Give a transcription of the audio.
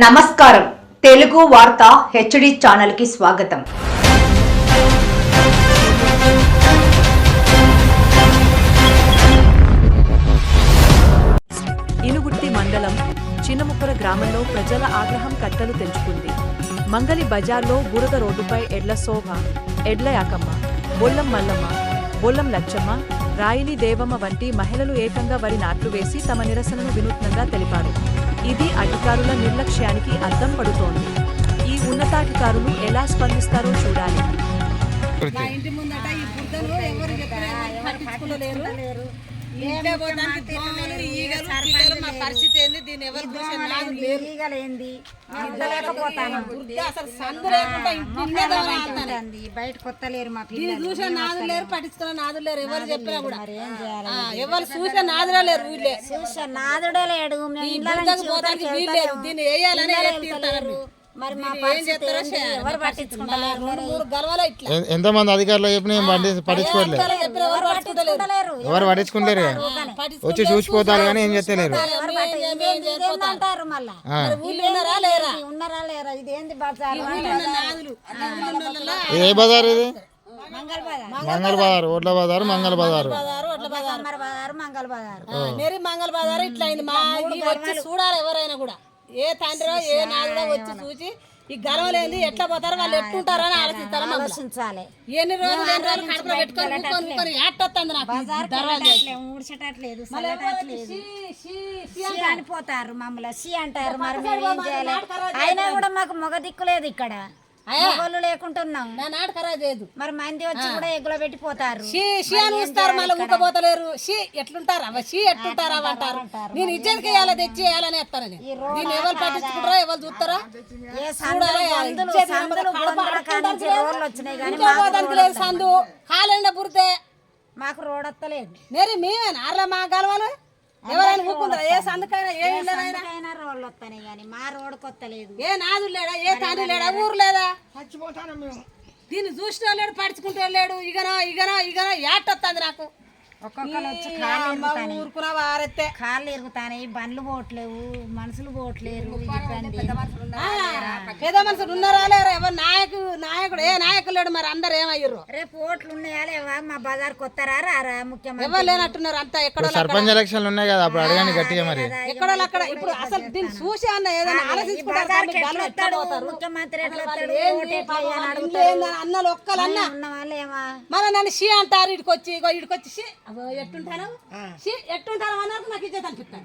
నమస్కారం. తెలుగు వార్త హెచ్డి ఛానల్కి స్వాగతం. ఇనుగుర్తి మండలం చిన్నముక్కర గ్రామంలో ప్రజల ఆగ్రహం కట్టలు తెంచుకుంది. మంగలి బజార్లో బురద రోడ్డుపై ఎడ్ల శోభ ఎడ్ల యాకమ్మ బొల్లం మల్లమ్మ బొల్లం లచ్చమ్మ రాయిని దేవమ్మ వంటి మహిళలు ఏకంగా వరి నాట్లు వేసి తమ నిరసనను వినూత్నంగా తెలిపారు. ఇది అధికారుల నిర్లక్ష్యానికి అద్దం పడుతోంది. ఈ ఉన్నతాధికారులు ఎలా స్పందిస్తారో చూడాలి. మా ఇంటి ముందట ఈ బుద్ధను ఎవరు మా పరిస్థితి ఏంది? దీన్ని ఎవరు చూసే నాదు లేరు ఈగలేంది. అసలు సందు లేకుండా మా పిల్లలు చూసే నాదు లేరు పట్టించుకునే నాదు లేరు. ఎవరు చెప్పినా కూడా. ఎవరు చూసే నాదులే లేరు వీళ్ళే. చూసా నాదుడే లేడు. దీన్ని వేయాలని. మరి మా దీన్ని ఏం పరిస్థితి చేస్తారో ఏంది? చేయాలి. ఎవరు మా పట్టించుకుంటలేరు? రెండు మూడు గర్వాలే ఇట్లా. ఎ- ఎంతమంది అధికారులు చెప్పిన ఏం పట్టి పట్టించుకోవట్లేదు. ఎవరు చెప్పినా ఎవరు పట్టించుకోలేరు పట్టించుకుంటలేరు. ఎవరు పట్టించుకుంటారు వచ్చి చూసిపోతారు కానీ ఏం చేస్తలేరు ఎవరు పట్టి- ఇదేంది- ఇదేంది అంటారు మళ్ళా? మరి ఊళ్ళో ఉన్నారా లేరా? ఉన్నారా లేరా? ఇదేంది బజారు? ఊళ్ళో ఉన్న నాదులు. ఊళ్ళో ఉన్న వాళ్ళ ఇది ఏ బజార్ ఇది? మంగళ బజార్. మంగళ బజార్ ఓట్ల బజార్ మంగళ బజార్. బజారు అట్లా బజారు. కమ్మర బజారు మంగళ బజారు. నెరి మంగళ బజారు ఇట్లా అయింది. మా ఈ వచ్చి చూడాలి ఎవరైనా కూడా. ఏ తండ్రో ఏ నాదుడో వచ్చి చూసి ఈ గర్వలేంది ఎట్లా పోతారో వాళ్ళు ఎట్టుంటారో అని ఆలోచిస్తారా ఆలోచించాలి. ఎన్ని రోజులు ఎన్ని రోజులు కడుపులో పెట్టుకొని ఏట్టొస్తుంది నాకు ఊడ్చటట్లేదు అనిపోతారు మమ్మల్ని సి అంటారు మరి మేము ఏం చేయాలి? అయినా కూడా మాకు మొగ దిక్కు లేదు ఇక్కడ. మొగోళ్ళు లేకుంటున్నాం నా నాట ఖరాబ్ చేయదు. మరి మంది వచ్చి కూడా ఎగ్గులో పెట్టిపోతారు. షీ షీ అని చూస్తారు మళ్ళీ ఊకపోతలేరు. షీ ఎట్లుంటారు అవ్వ? షీ ఎట్లుంటారు అవ అంటారు. నేను ఇజ్జతకి వేయాలి తెచ్చి వేయాలని వేస్తాను నేను. ఎవరు పట్టించుకుంటారా? ఎవరు చూస్తారా? పోదానికి లేదు. సందు. కాలండ పుడితే మాకు రోడ్ వస్తలేదు. నేరి మేమేనా? అర్రా మా గలవాలు ఎవరైనా ఏ సందుకైనా ఏ ఇళ్ళనైనా అయినా రోడ్లు కానీ మా ఏ నాదు లేడా? ఏ తండ్రి లేడా? ఊరు లేదా? దీన్ని చూసిన లేడు పడుచుకుంటే లేడు. ఇగనో ఇగనో ఇగనో ఏటొస్తుంది నాకు. ఊరుకున్న వారెత్తే కాళ్ళు ఇరుగుతాయి బండ్లు పోవట్లేవు మనుషులు పోవట్లేరు పెద్ద మనుషులు ఉన్నారా లేరా? ఎవరు నాయకుడు ఏ నాయకులు మరి అందరు ఏమయ్యారు రేపు ఓట్లు ఉన్నాయా లేవా? మా బజార్ కొత్తరా రారా? ముఖ్యమంత్రి. ఎవరు లేనట్టున్నారు? అంతా ఎక్కడో సర్పంచ్ ఎలక్షన్లు ఉన్నాయి కదా అప్పుడు అడగండి గట్టిగా మరి. ఎక్కడో అక్కడ? ఇప్పుడు అసలు దీన్ని చూసి అన్న ఏదైనా ఆలోచించుకుంటారు? ముఖ్యమంత్రి అన్నలు ఒక్కలన్నా? మన నన్ను షీ అంటారు ఇడికి వచ్చి ఇగో ఇడికి వచ్చి షీ. ఎట్టుంటాను? షీ ఎట్టుంటాను అన్నారు నాకు ఇజ్జత్ అనిపిస్తాను